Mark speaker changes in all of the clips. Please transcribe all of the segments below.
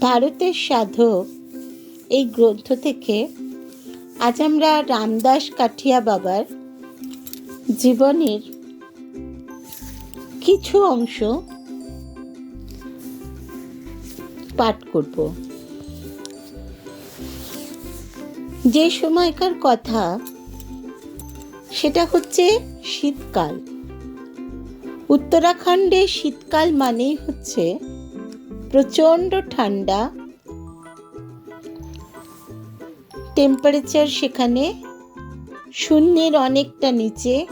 Speaker 1: ভারতের সাধক। এই গ্রন্থ থেকে আজ আমরা রামদাস কাঠিয়া বাবার জীবনের কিছু অংশ পাঠ করব। যে সময়কার কথা, সেটা হচ্ছে শীতকাল। উত্তরাখণ্ডে শীতকাল মানেই হচ্ছে প্রচণ্ড ঠান্ডা। টেম্পারেচার সেখানে শূন্যের অনেকটা নিচে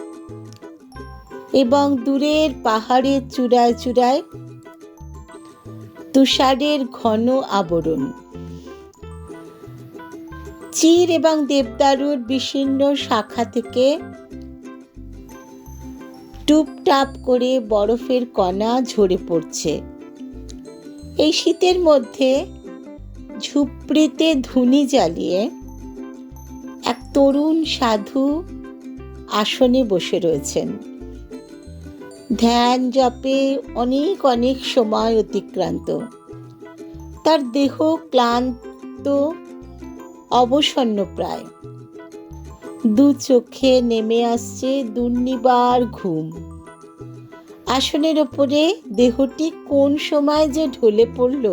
Speaker 1: এবং দূরের পাহাড়ের চূড়ায় চূড়ায় তুষারের ঘন আবরণ। চির এবং দেবদারুর বিশিন্ন শাখা থেকে টুপটাপ করে বরফের কণা ঝরে পড়ছে। এই শীতের মধ্যে ঝুপড়িতে ধুনি জ্বালিয়ে এক তরুণ সাধু আসনে বসে রয়েছেন। ধ্যান জপে অনেক অনেক সময় অতিক্রান্ত। তার দেহ ক্লান্ত, অবসন্ন প্রায়। দু চোখে নেমে আসছে দুর্নিবার ঘুম। আসনের ওপরে দেহটি কোন সময় যে ঢলে পড়ল,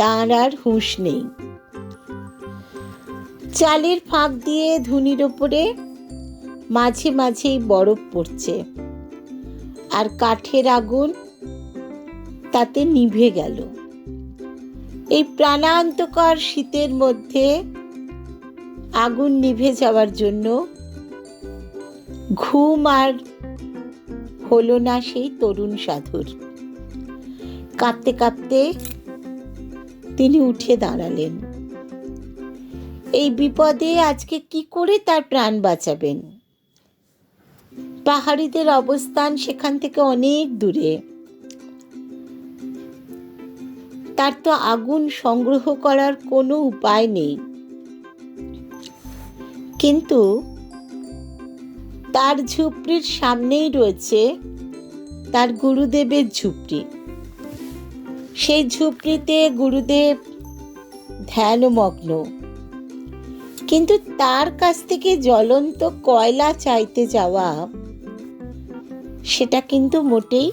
Speaker 1: তার আর হুঁশ নেই। চালের ফাঁক দিয়ে ধুনির ওপরে মাঝে মাঝেই বরফ পড়ছে, আর কাঠের আগুন তাতে নিভে গেল। এই প্রাণান্তকর শীতের মধ্যে আগুন নিভে যাওয়ার জন্য ঘুম আর হলো না সেই তরুণ সাধুর। কাঁপতে কাঁপতে তিনি উঠে দাঁড়ালেন। এই বিপদে আজকে কি করে তার প্রাণ বাঁচাবেন? পাহাড়িদের অবস্থান সেখান থেকে অনেক দূরে। তার তো আগুন সংগ্রহ করার কোনো উপায় নেই। কিন্তু তার ঝুপড়ির সামনেই রয়েছে তার গুরুদেবের ঝুপড়ি। সেই ঝুপড়িতে গুরুদেব ধ্যানমগ্ন। কিন্তু তার কাছ থেকে জ্বলন্ত কয়লা চাইতে যাওয়া, সেটা কিন্তু মোটেই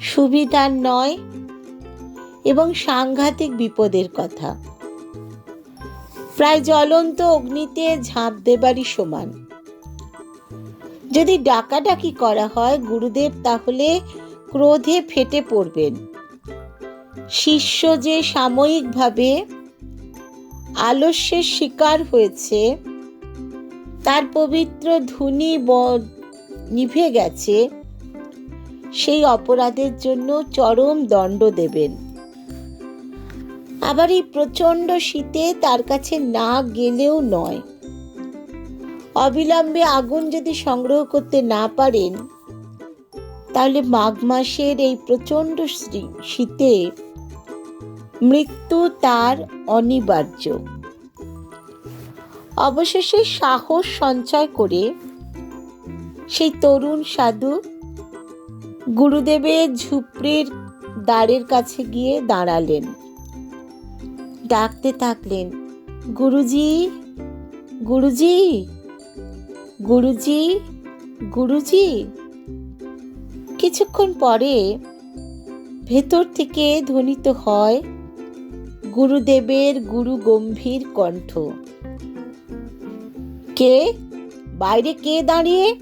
Speaker 1: সুবিধার নয় এবং সাংঘাতিক বিপদের কথা। প্রায় জ্বলন্ত অগ্নিতে ঝাঁপ দেবারই সমান। যদি ডাকাডাকি করা হয় গুরুদেব তাহলে ক্রোধে ফেটে পড়বেন। শিষ্য যে সাময়িকভাবে আলস্যের শিকার হয়েছে, তার পবিত্র ধুনি নিভে গেছে, সেই অপরাধের জন্য চরম দণ্ড দেবেন। আবার এই প্রচণ্ড শীতে তার কাছে না গেলেও নয়। অবিলম্বে আগুন যদি সংগ্রহ করতে না পারেন, তাহলে মাঘ মাসের এই প্রচণ্ড শীতে মৃত্যু তার অনিবার্য। অবশেষে সাহস সঞ্চয় করে সেই তরুণ সাধু গুরুদেবের ঝুপড়ির দ্বারের কাছে গিয়ে দাঁড়ালেন। ডাকতে থাকলেন, গুরুজি গুরুজি! গুরুজি গুরুজি। কিছুক্ষণ পরে ভেতর থেকে ধ্বনিত হয় গুরুদেবের গুরু গম্ভীর কণ্ঠ। কে? বাইরে কে দাঁড়িয়ে?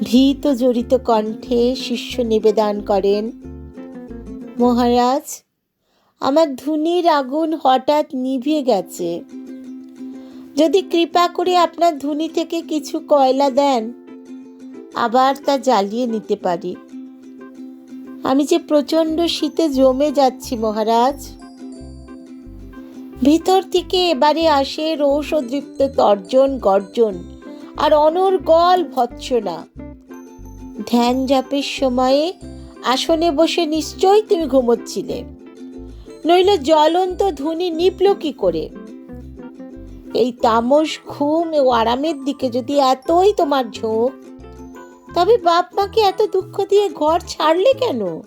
Speaker 1: ভীত জড়িত কণ্ঠে শিষ্য নিবেদন করেন, মহারাজ, আমার ধুনির আগুন হঠাৎ নিভিয়ে গেছে। যদি কৃপা করে আপনার ধুনি থেকে কিছু কয়লা দেন, আবার তা জ্বালিয়ে নিতে পারি। আমি যে প্রচণ্ড শীতে জমে যাচ্ছি, মহারাজ। ভিতর থেকে এবারে আসে রৌষদৃপ্ত তর্জন, গর্জন, আর অনর্গল ভৎসনা। ধ্যান জাপের সময়ে আসনে বসে নিশ্চয়ই তুমি ঘুমোচ্ছিলে। নইলে জ্বলন্ত ধুনি নিপল কি করে? এই তামস ঘুম ও আরামের দিকে যদি এতই তোমার ঝোঁক, তবে বাপ মাকে এত দুঃখ দিয়ে ঘর ছাড়লে কেন?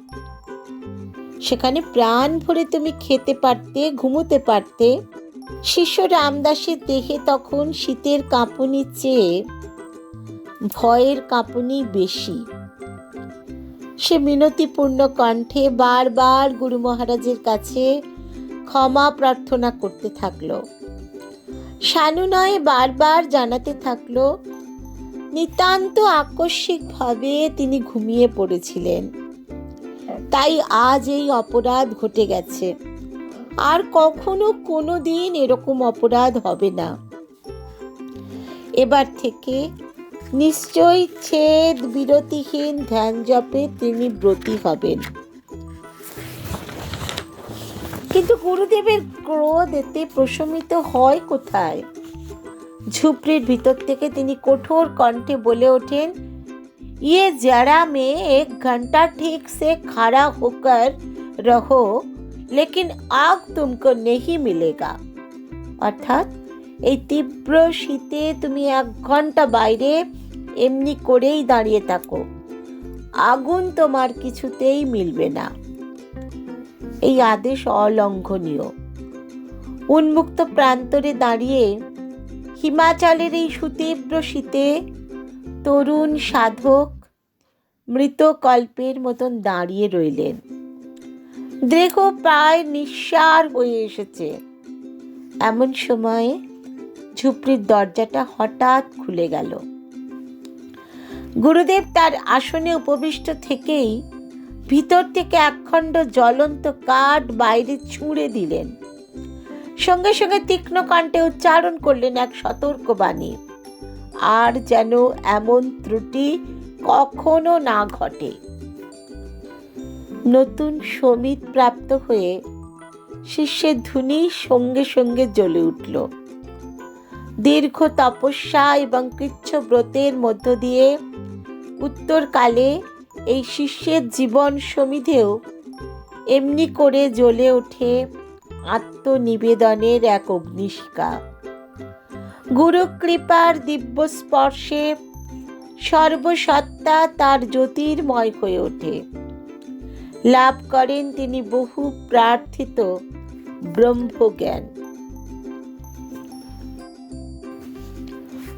Speaker 1: সেখানে প্রাণ ভরে তুমি খেতে পারতে, ঘুমোতে পারতে। শিষ্য রামদাসের দেহে তখন শীতের কাঁপুনির চেয়ে, ভয়ের কাঁপুনি বেশি। সে মিনতিপূর্ণ কণ্ঠে বারবার গুরু মহারাজের কাছে ক্ষমা প্রার্থনা করতে থাকল। শানু নয় বারবার জানাতে থাকল, নিতান্ত আকস্মিকভাবে তিনি ঘুমিয়ে পড়েছিলেন। তাই আজ এই অপরাধ ঘটে গেছে। আর কখনো কোনো দিন এরকম অপরাধ হবে না। এবার থেকে নিশ্চয়ই ছেদ বিরতিহীন ধ্যান জপে তিনি ব্রতী হবেন। কিন্তু গুরুদেবের ক্রোধ এতে প্রশমিত হয় কোথায় ঝুপড়ির ভিতর থেকে তিনি কঠোর কণ্ঠে বলে ওঠেন ये जरा में एक घंटा ठीक से खड़ा होकर रहो लेकिन आग तुमको नहीं मिलेगा অর্থাৎ এই তীব্র শীতে তুমি এক ঘন্টা বাইরে এমনি করেই দাঁড়িয়ে থাকো আগুন তোমার কিছুতেই মিলবে না এই আদেশ অলঙ্ঘনীয়। উন্মুক্ত প্রান্তরে দাঁড়িয়ে হিমাচলের এই সুতীব্র শীতে তরুণ সাধক মৃত কল্পের মতন দাঁড়িয়ে রইলেন। দেহ প্রায় নিঃসার হয়ে এসেছে। এমন সময়ে ঝুপড়ির দরজাটা হঠাৎ খুলে গেল। গুরুদেব তার আসনে উপবিষ্ট থেকেই ভিতর থেকে একখণ্ড জ্বলন্ত কাঠ বাইরে ছুঁড়ে দিলেন। সঙ্গে সঙ্গে তীক্ষ্ণ কণ্ঠে উচ্চারণ করলেন এক সতর্ক বাণী আর যেন এমন ত্রুটি কখনো না ঘটে। নতুন সমিত প্রাপ্ত হয়ে শিষ্যের ধুনি সঙ্গে সঙ্গে জ্বলে উঠল। দীর্ঘ তপস্যা এবং কৃচ্ছ ব্রতের মধ্য দিয়ে উত্তরকালে এই শিষ্যের জীবন সমিধেও এমনি করে জ্বলে ওঠে আত্মনিবেদনের এক অগ্নিশিকা গুরু কৃপার দিব্য স্পর্শে সর্বসত্তা তার জ্যোতির্ময় হয়ে ওঠে। লাভ করেন তিনি বহু প্রার্থিত ব্রহ্মজ্ঞান।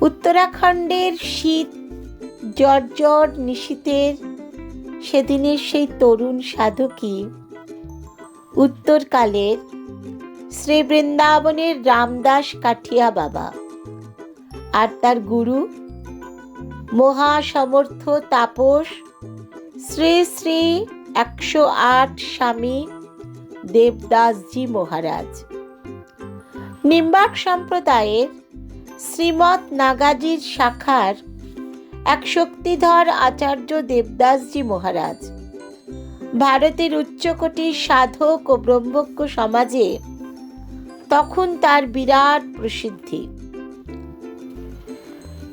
Speaker 1: উত্তরাখণ্ডের শীত, জর্জর নিশীতের সেদিনের সেই তরুণ সাধকই উত্তরকালের শ্রী বৃন্দাবনের রামদাস কাঠিয়া বাবা। আর তার গুরু মহাসমর্থ তাপস, শ্রী শ্রী একশো আট স্বামী দেবদাসজি মহারাজ। নিম্বাক সম্প্রদায়ের শ্রীমৎ নাগাজির শাখার এক শক্তিধর আচার্য দেবদাসজি মহারাজ। ভারতের উচ্চকোটির সাধক ও ব্রহ্মজ্ঞ সমাজে তখন তার বিরাট প্রসিদ্ধি।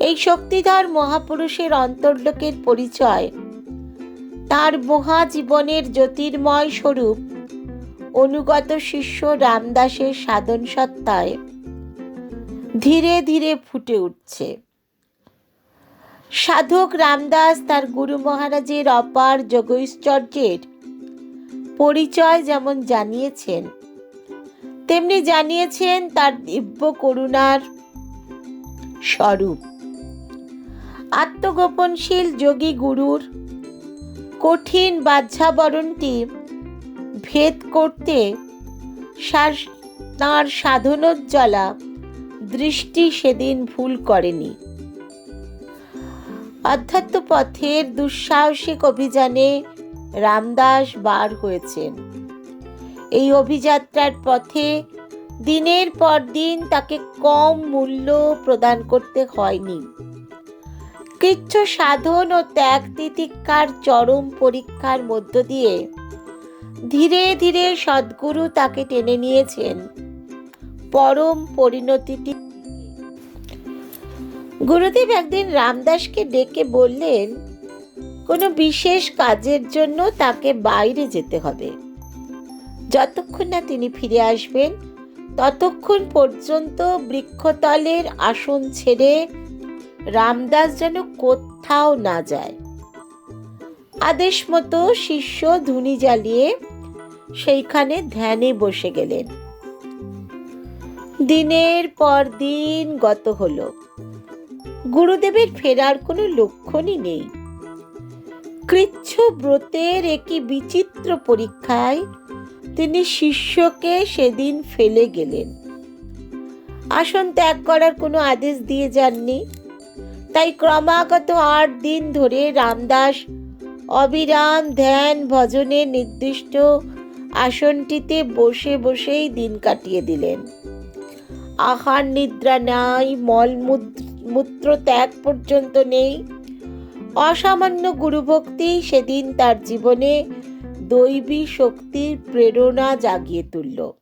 Speaker 1: এই শক্তিধর মহাপুরুষের অন্তর্লোকের পরিচয় তার মহাজীবনের জ্যোতির্ময় স্বরূপ অনুগত শিষ্য রামদাসের সাধন সত্তায় ধীরে ধীরে ফুটে উঠছে। সাধক রামদাস তার গুরু মহারাজের অপার যোগৈশ্বর্যের পরিচয় যেমন জানিয়েছেন, তেমনি জানিয়েছেন তার দিব্য করুণার স্বরূপ। আত্মগোপনশীল যোগী গুরুর কঠিন বাহ্যাবরণটি ভেদ করতে তাঁর সাধনোজ্জ্বলা দৃষ্টি সেদিন ভুল করেনি। অধ্যাত্ম পথের দুঃসাহসিক অভিযানে রামদাস বার হয়েছেন। এই অভিযাত্রার পথে দিনের পর দিন তাকে কম মূল্য প্রদান করতে হয়নি। কৃচ্ছ সাধন ও ত্যাগ তিতিক্ষার চরম পরীক্ষার মধ্য দিয়ে ধীরে ধীরে সদ্গুরু তাকে টেনে নিয়েছেন। পরম পরিণতিটি গুরুদেব একদিন রামদাসকে ডেকে বললেন, কোনো বিশেষ কাজের জন্য তাকে বাইরে যেতে হবে। যতক্ষণ না তিনি ফিরে আসবেন, ততক্ষণ পর্যন্ত বৃক্ষতলের আসন ছেড়ে রামদাস যেন কোথাও না যায়। আদেশ মতো শিষ্য ধুনি জ্বালিয়ে সেইখানে ধ্যানে বসে গেলেন। দিনের পর দিন গত হলো। গুরুদেবের ফেরার কোনো লক্ষণই নেই। কৃচ্ছ ব্রতের একটি বিচিত্র পরীক্ষায় তিনি শিষ্যকে সেদিন ফেলে গেলেন। আসন ত্যাগ করার কোনো আদেশ দিয়ে যাননি। তাই ক্রমাগত আট দিন ধরে রামদাস অবিরাম ধ্যান ভজনে নির্দিষ্ট আসনটিতে বসে বসেই দিন কাটিয়ে দিলেন। আহার নিদ্রা নাই মল মূত্র ত্যাগ পর্যন্ত নেই। অসামান্য গুরুভক্তি সেদিন তার জীবনে দৈবী শক্তির প্রেরণা জাগিয়ে তুলল।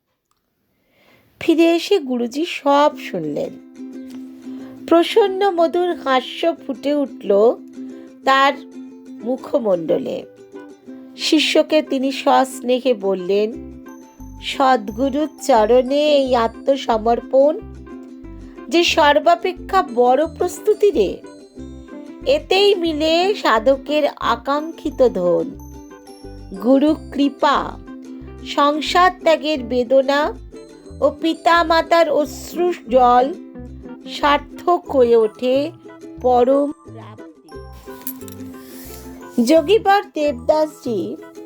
Speaker 1: ফিরে এসে গুরুজি সব শুনলেন। প্রসন্ন মধুর হাস্য ফুটে উঠল তার মুখমণ্ডলে। শিষ্যকে তিনি সস্নেহে বললেন, সদ্গুরুর চরণে এই আত্মসমর্পণ যে সর্বাপেক্ষা বড় প্রস্তুতি রে। এতেই মিলে সাধকের আকাঙ্ক্ষিত ধন, গুরু কৃপা, সংসার ত্যাগের বেদনা ও পিতা মাতার অশ্রু জল সার্থক হয়ে ওঠে পরম যোগীবর দেবদাসজি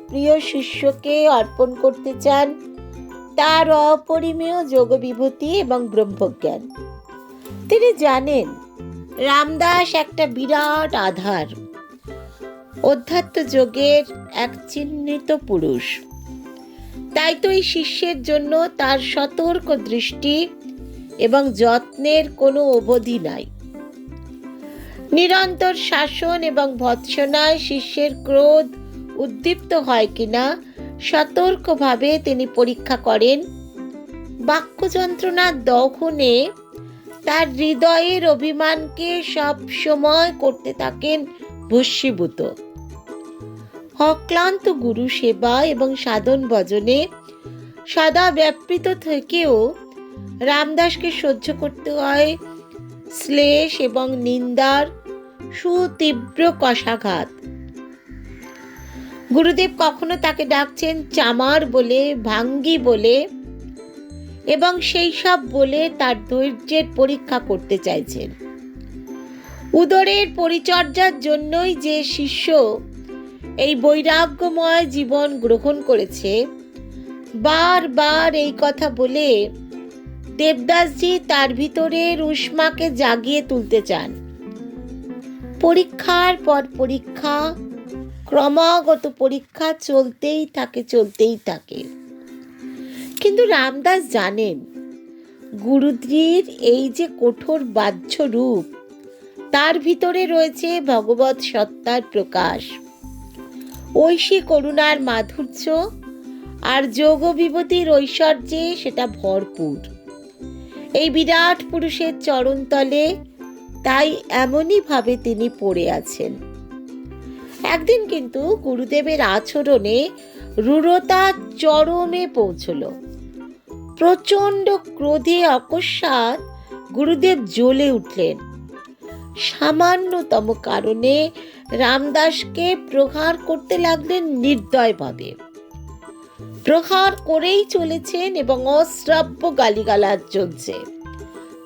Speaker 1: প্রিয় শিষ্যকে অর্পণ করতে চান তার অপরিমেয় যোগ বিভূতি এবং ব্রহ্মজ্ঞান। তিনি জানেন রামদাস একটা বিরাট আধার। অধ্যাত্ম যোগের এক চিহ্নিত পুরুষ। তাই তো এই শিষ্যের জন্য তার সতর্ক দৃষ্টি এবং যত্নের কোনো অবধি নাই। নিরন্তর শাসন এবং ভৎসনায় শিষ্যের ক্রোধ উদ্দীপ্ত হয় কিনা সতর্কভাবে তিনি পরীক্ষা করেন। বাক্য যন্ত্রণার দহনে তার হৃদয়ের অভিমানকে সব সময় করতে থাকেন ভস্মীভূত। অক্লান্ত গুরু সেবা এবং সাধন ভজনে সদা ব্যাপৃত থেকেও রামদাসকে সহ্য করতে হয় শ্লেষ এবং নিন্দার সুতীব্র কষাঘাত। গুরুদেব কখনো তাকে ডাকছেন চামার বলে, ভাঙ্গি বলে এবং সেই সব বলে তার ধৈর্যের পরীক্ষা করতে চাইছেন। উদরের পরিচর্যার জন্যই যে শিষ্য এই বৈরাগ্যময় জীবন গ্রহণ করেছে বারবার এই কথা বলে দেবদাসজি তার ভিতরের উষ্মাকে জাগিয়ে তুলতে চান। পরীক্ষার পর পরীক্ষা, ক্রমাগত পরীক্ষা চলতেই থাকে চলতেই থাকে। কিন্তু রামদাস জানেন গুরুদ্রির এই যে কঠোর বাহ্য রূপ, তার ভিতরে রয়েছে ভগবত সত্তার প্রকাশ। ঐশী করুণার মাধুর্য আর যোগ বিভূতির ঐশ্বর্যে সেটা ভরপুর। এই বিরাট পুরুষের চরণতলে তাই এমনই ভাবে তিনি পড়ে আছেন। একদিন কিন্তু গুরুদেবের আচরণে রূঢ়তা চরমে পৌঁছল। প্রচণ্ড ক্রোধে অকস্মাৎ গুরুদেব জ্বলে উঠলেন। সামান্যতম কারণে রামদাসকে প্রহার করতে লাগলেন নির্দয়ভাবে। প্রহার করেই চলেছেন এবং অশ্রাব্য গালিগালাজ চলছে।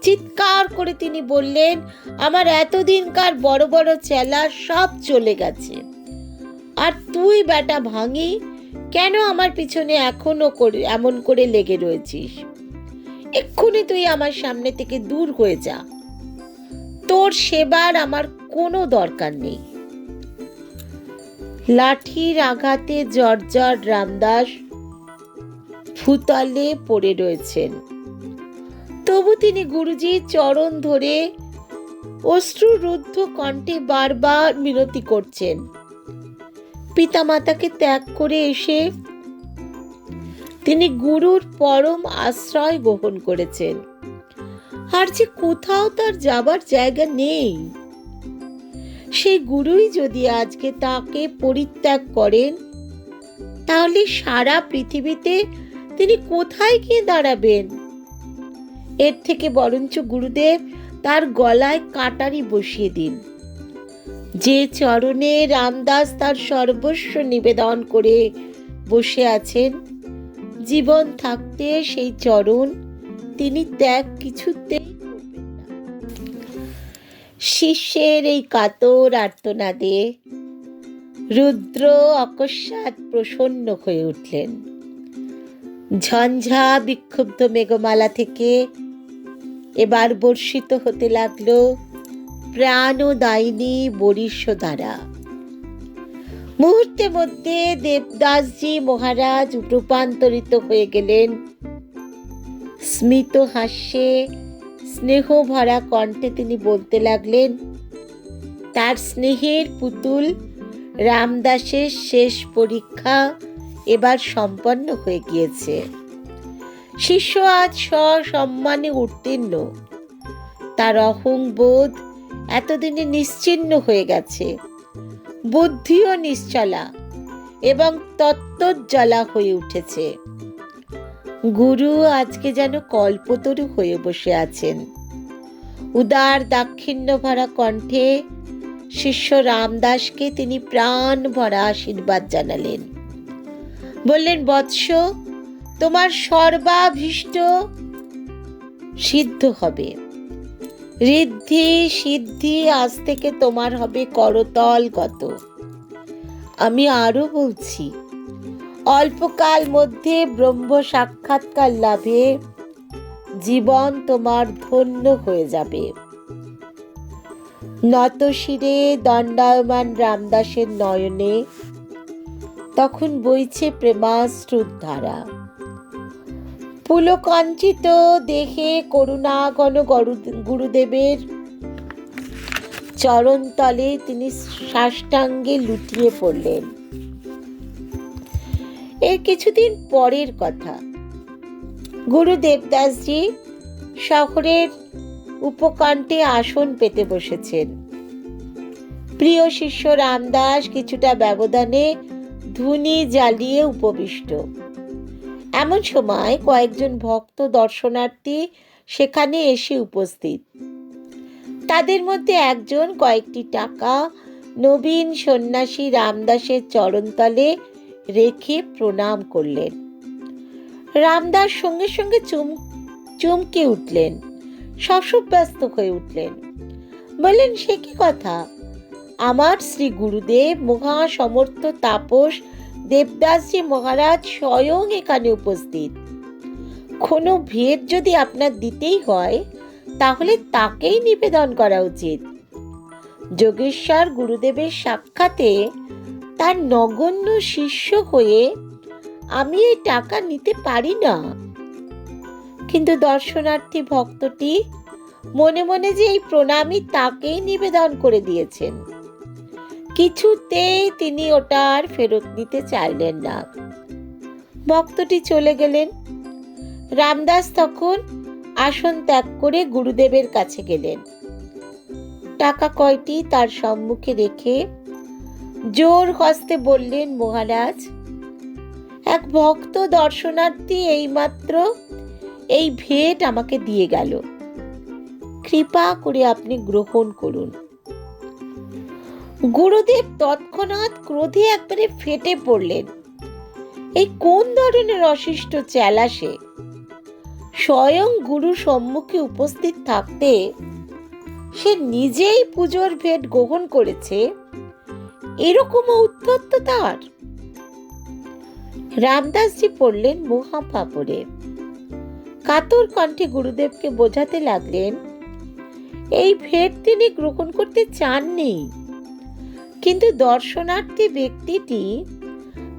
Speaker 1: চিৎকার করে তিনি বললেন, আমার এতদিনকার বড় বড় চেলা সব চলে গেছে। আর তুই বেটা ভাঙি কেন আমার পিছনে এখনও করে, এমন করে লেগে রয়েছিস? এক্ষুনি তুই আমার সামনে থেকে দূর হয়ে যা। তোর সেবার আমার কোনো দরকার নেই। লাঠির আঘাতে জর্জর রামদাস ভূতলে পড়ে রয়েছেন। তবু তিনি গুরুজির চরণ ধরে অশ্রুরুদ্ধ কণ্ঠে বারবার মিনতি করছেন। পিতামাতাকে ত্যাগ করে এসে তিনি গুরুর পরম আশ্রয় গ্রহণ করেছেন। আর যে কোথাও তার যাবার জায়গা নেই। সেই গুরুই যদি আজকে তাকে পরিত্যাগ করেন, তাহলে সারা পৃথিবীতে তিনি কোথায় গিয়ে দাঁড়াবেন? এর থেকে বরঞ্চ গুরুদেব তার গলায় কাটারি বসিয়ে দিন। যে চরণে রামদাস তার সর্বস্ব নিবেদন করে বসে আছেন, জীবন থাকতে সেই চরণ তিনি ত্যাগ না। শিষ্যের এই কাতর আর্তনাদে রুদ্র অকস্মাৎ প্রসন্ন হয়ে উঠলেন। ঝঞ্ঝা বিক্ষুব্ধ মেঘমালা থেকে এবার বর্ষিত হতে লাগল প্রাণদায়িনী বরিষ্য দ্বারা মুহূর্তের মধ্যে দেবদাসজি মহারাজ রূপান্তরিত হয়ে গেলেন। স্মিত হাস্যে, স্নেহ ভরা কণ্ঠে তিনি বলতে লাগলেন, তার স্নেহের পুতুল রামদাসের শেষ পরীক্ষা এবার সম্পন্ন হয়ে গিয়েছে। শিষ্য আজ সসম্মানে উত্তীর্ণ। তার অহংবোধ এতদিনে নিশ্চিন্ন হয়ে গেছে। বুদ্ধিও নিশ্চলা এবং তত্ত্বজ্জ্বলা হয়ে উঠেছে। গুরু আজকে যেন কল্পতরু হয়ে বসে আছেন। উদার দাক্ষিণ্য ভরা কণ্ঠে শিষ্য রামদাসকে তিনি প্রাণ ভরা আশীর্বাদ জানালেন। বললেন, বৎস, তোমার সর্বাভীষ্ট সিদ্ধ হবে। ঋদ্ধি সিদ্ধি, আজ থেকে তোমার হবে করতল গত। আমি আরও বলছি, অল্পকাল মধ্যে ব্রহ্ম সাক্ষাৎকার লাভে জীবন তোমার ধন্য হয়ে যাবে। নত শিরে দণ্ডায়মান রামদাসের নয়নে তখন বইছে প্রেমাশ্রুত ধারা। পুলকঞ্চিত দেহে করুণাঘন গরু- গুরুদেবের চরণতলে তিনি সাষ্টাঙ্গে লুটিয়ে পড়লেন। এর কিছুদিন পরের কথা। গুরু দেবদাসজি শহরের উপকণ্ঠে আসন পেতে বসেছেন। প্রিয় শিষ্য রামদাস কিছুটা ব্যবধানে ধুনি জ্বালিয়ে উপবিষ্ট। এমন সময় কয়েকজন ভক্ত দর্শনার্থী সেখানে এসে উপস্থিত। তাদের মধ্যে একজন কয়েকটি টাকা নবীন সন্ন্যাসী রামদাসের চরণতলে রেখে প্রণাম করলেন। রামদাস সঙ্গে সঙ্গে চুম, চমকে উঠলেন শশব্যস্ত হয়ে উঠলেন। বললেন, সে কি কথা? আমার শ্রী গুরুদেব মহা সমর্থ তাপস দেবদাসজি মহারাজ স্বয়ং এখানে উপস্থিত। কোনো ভেদ যদি আপনার দিতেই হয়, তাহলে তাকেই নিবেদন করা উচিত। যোগেশ্বর গুরুদেবের সাক্ষাতে তার নগণ্য শিষ্য হয়ে, আমি এই টাকা নিতে পারি না। কিন্তু দর্শনার্থী ভক্তটি মনে মনে যে এই প্রণামী তাকেই নিবেদন করে দিয়েছেন। কিছুতেই তিনি ওটা আর ফেরত নিতে চাইলেন না। ভক্তটি চলে গেলেন। রামদাস তখন আসন ত্যাগ করে গুরুদেবের কাছে গেলেন। টাকা কয়টি তার সম্মুখে রেখে জোর হস্তে বললেন, মহারাজ, এক ভক্ত দর্শনার্থী এইমাত্র এই ভেট আমাকে দিয়ে গেল। কৃপা করে আপনি গ্রহণ করুন। গুরুদেব তৎক্ষণাৎ ক্রোধে একবারে ফেটে পড়লেন। এই কোন ধরনের অশিষ্ট চেলা সে? স্বয়ং গুরু সম্মুখে উপস্থিত থাকতে সে নিজেই পুজোর ভেট গ্রহণ করেছে। এরকম উদ্ধত্ত তার? রামদাসজি পড়লেন মহা পাপড়ে কাতর কণ্ঠে গুরুদেবকে বোঝাতে লাগলেন, এই ভেট তিনি গ্রহণ করতে চাননি। কিন্তু দর্শনার্থী ব্যক্তিটি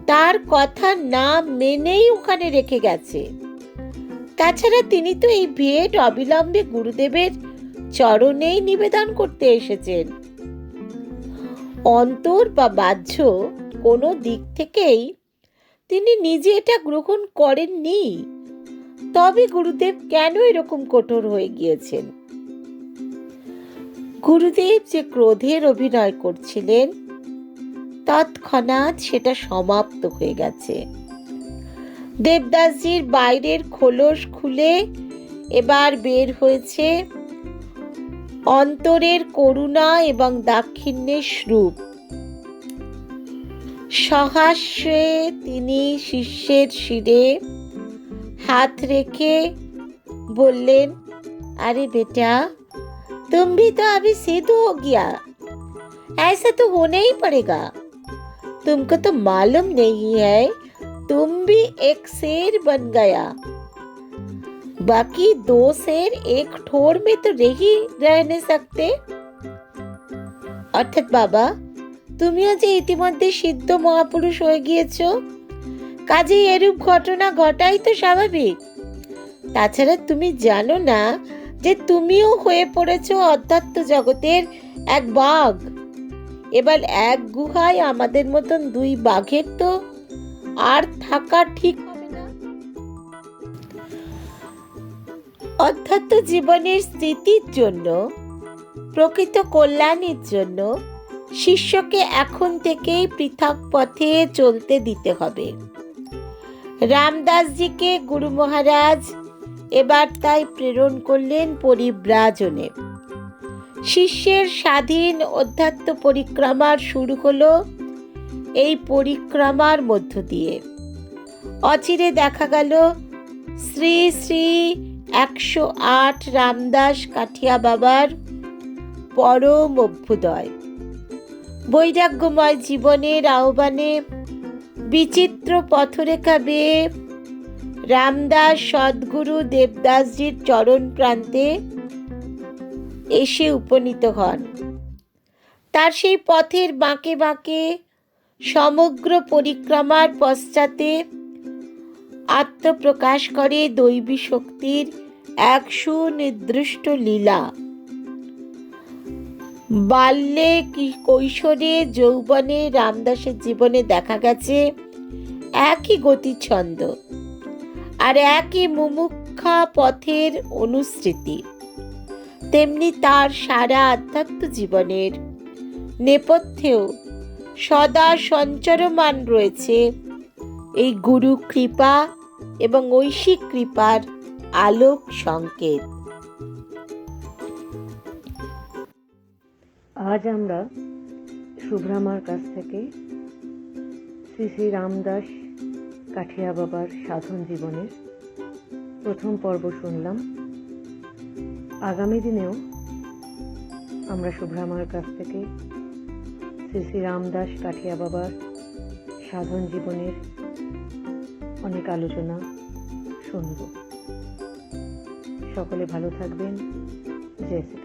Speaker 1: তার কথা না মেনেই ওখানে রেখে গেছে। তাছাড়া তিনি তো এই ভেট অবিলম্বে গুরুদেবের চরণেই নিবেদন করতে এসেছেন। অন্তর বা বাহ্য কোনো দিক থেকেই তিনি নিজে এটা গ্রহণ করেননি। তবে গুরুদেব কেন এরকম কঠোর হয়ে গিয়েছেন? গুরুদেব যে ক্রোধের অভিনয় করছিলেন, তৎক্ষণাৎ সেটা সমাপ্ত হয়ে গেছে। দেবদাসজির বাইরের খোলস খুলে এবার বের হয়েছে অন্তরের করুণা এবং দাক্ষিণ্যের স্বরূপ। সহাস্যে তিনি শিষ্যের শিরে হাত রেখে বললেন, আরে বেটা तुम भी तो अभी सिद्ध हो गया ऐसा तो होना ही पड़ेगा तुमको तो मालूम नहीं है तुम भी एक शेर बन गया बाकी दो शेर एक ठोर में तो रह ही रह नहीं सकते অর্থাৎ বাবা তুমিও যে ইতিমধ্যে সিদ্ধ মহাপুরুষ হয়ে গিয়েছো কাজেই এরূপ ঘটনা ঘটাই তো স্বাভাবিক তাছাড়া তুমি জানো না যে তুমিও হয়ে পড়েছো অধ্যাত্ম জগতের এক বাঘ। এবার এক গুহায় আমাদের মতন দুই বাঘের তো আর থাকা ঠিক অধ্যাত্ম জীবনের স্মৃতির জন্য, প্রকৃত কল্যাণের জন্য শিষ্যকে এখন থেকেই পৃথক পথে চলতে দিতে হবে। রামদাসজিকে গুরু মহারাজ এবার তাই প্রেরণ করলেন পরিব্রাজনে। শিষ্যের স্বাধীন অধ্যাত্ম পরিক্রমার শুরু হলো এই পরিক্রমার মধ্য দিয়ে। অচিরে দেখা গেল শ্রী শ্রী একশো আট রামদাস কাঠিয়া বাবার পরম অভ্যুদয়। বৈরাগ্যময় জীবনের আহ্বানে বিচিত্র পথরেখা বেয়ে রামদাস সদ্গুরু দেবদাসজির চরণ প্রান্তে এসে উপনীত হন। তার সেই পথের বাঁকে বাঁকে সমগ্র পরিক্রমার পশ্চাতে আত্মপ্রকাশ করে দৈবী শক্তির এক সুনির্দিষ্ট লীলা। বাল্যে কি- কৈশোরে, যৌবনে রামদাসের জীবনে দেখা গেছে একই গতিছন্দ আর একই মুমুক্ষা পথের অনুসৃতি। তেমনি তার সারা আধ্যাত্ম জীবনের নেপথ্যেও সদা সঞ্চরমান রয়েছে এই গুরু কৃপা এবং ঐশিক কৃপার আলোক সংকেত।
Speaker 2: আজ আমরা শুভ্রামার কাছ থেকে শ্রী শ্রী রামদাস কাঠিয়া বাবার সাধন জীবনের প্রথম পর্ব শুনলাম। আগামী দিনেও আমরা শুভ্রামার কাছ থেকে শ্রী শ্রী রামদাস কাঠিয়া বাবার সাধন জীবনের অনেক আলোচনা শুনব। সকলে ভালো থাকবেন। জয় শ্রী